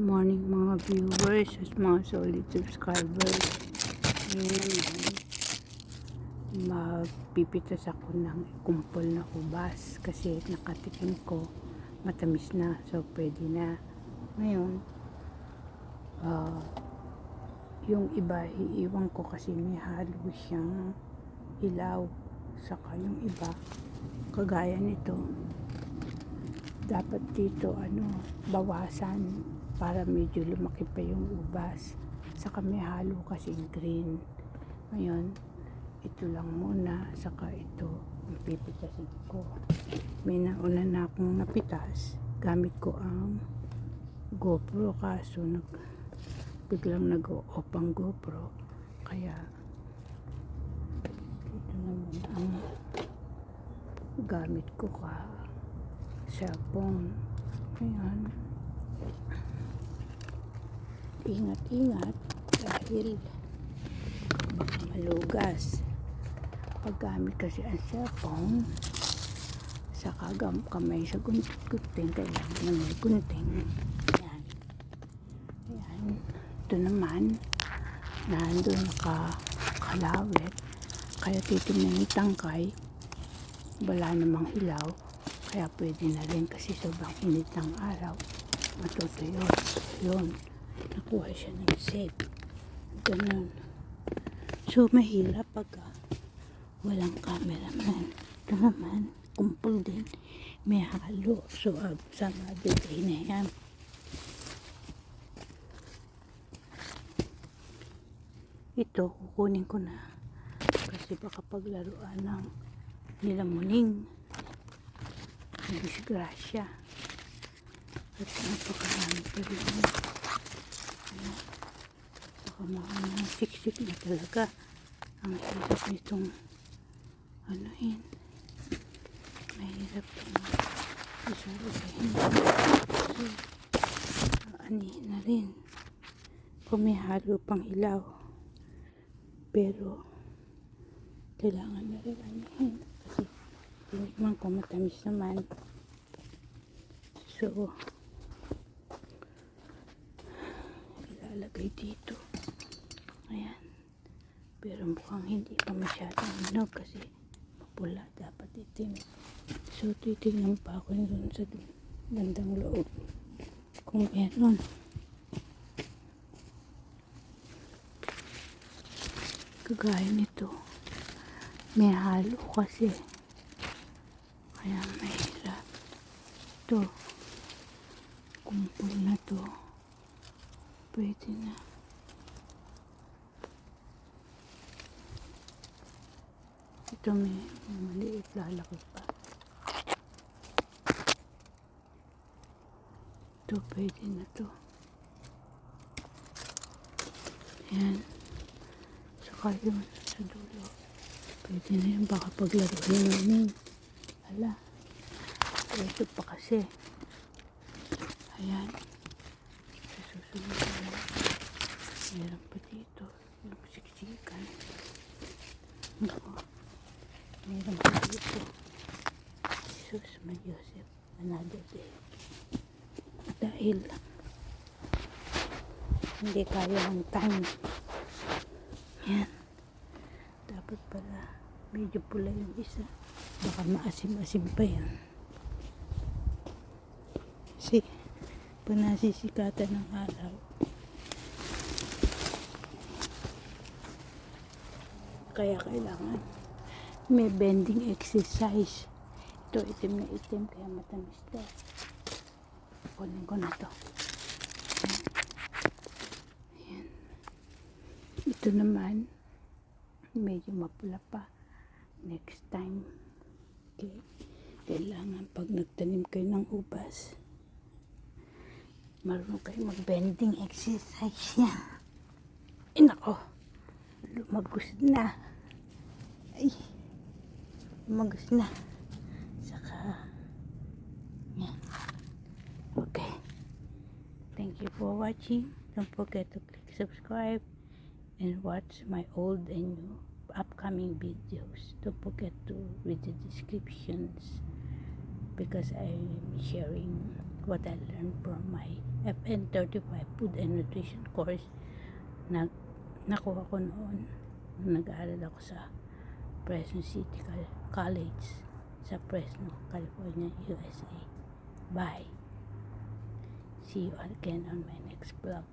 morning mga viewers at mga solid subscribers. Ngayon naman, magpipitas ako ng kumpol na ubas kasi nakatikim ko matamis na so pwede na. Ngayon, ah, yung iba iiwan ko kasi may halo siyang ilaw saka yung iba kagaya nito dapat dito ano bawasan para medyo lumaki pa yung ubas. Saka may halo kasi green. Ngayon ito lang muna saka ito ang pipitasin ko. May nauna na akong napitas. Gamit ko ang GoPro kaso nag biglang nag-off ang GoPro. Kaya ito na muna ang gamit ko ka cellphone. Ayan. Ingat-ingat dahil baka malugas. Paggamit kasi ang cellphone, sa kagam kamay sa gunting, kailangan na may gunting. Ayan. Ayan. Ito naman, nandun nakakalawit. Kaya titignan yung tangkay, wala namang hilaw kaya pwede na rin kasi sobrang init ng araw matutuyo yun nakuha siya ng safe. Ganun. So mahirap pagka walang cameraman. Ito naman kumpul din. May halo. So uh, sama din na yan. Ito kukunin ko na. Kasi baka paglaruan ng nilamuning. Disgrasya. At napakarami pa rin mga siksik na talaga ang hirap nitong yun mahirap itong isa-isahin so anihin na rin. Kung may halo pang ilaw. Pero kailangan na rin anihin. Kasi Tinikman ko matamis naman. So, ilalagay dito. Ayan. Pero mukhang hindi pa masyadong hinog kasi mapula. Dapat itim. So, titignan pa ako yun sa bandang loob. Kung meron. Kagaya nito. May halo kasi. Kaya mahirap. Ito. Kumpul na to. Pwede na. Ito may, maliit lalaki pa. Ito pwede na to. Yan. Saka yun sa dulo. Pwede na yun. Baka paglaruin namin. Ala. Ito pa kasi. Ayan. Sa susunod na. Meron pa dito. Yung siksikan. Ako. Meron pa dito. Jesus, my Joseph. Another day. Dahil hindi kaya ang time. Yan. Dapat pala medyo pula yung isa. Baka maasim-asim pa yan. Kasi pag nasisikatan ng araw, kaya kailangan may bending exercise. Ito itim na itim kaya matamis daw. Kunin ko na to. Ayan. Ito naman, medyo mapula pa. Next time, okay, kailangan pag nagtanim kayo ng ubas, marunong kayo mag-bending exercise yan. Ay, nako, lumagos na. Ay, lumagos na. Saka, yan. Okay. Thank you for watching. Don't forget to click subscribe and watch my old and new upcoming videos. Don't forget to read the descriptions because I'm sharing what I learned from my FN35 Food and Nutrition course na nakuha ko noon nag-aaral ako sa Fresno City Col- College sa Fresno, California, USA. Bye. See you again on my next vlog.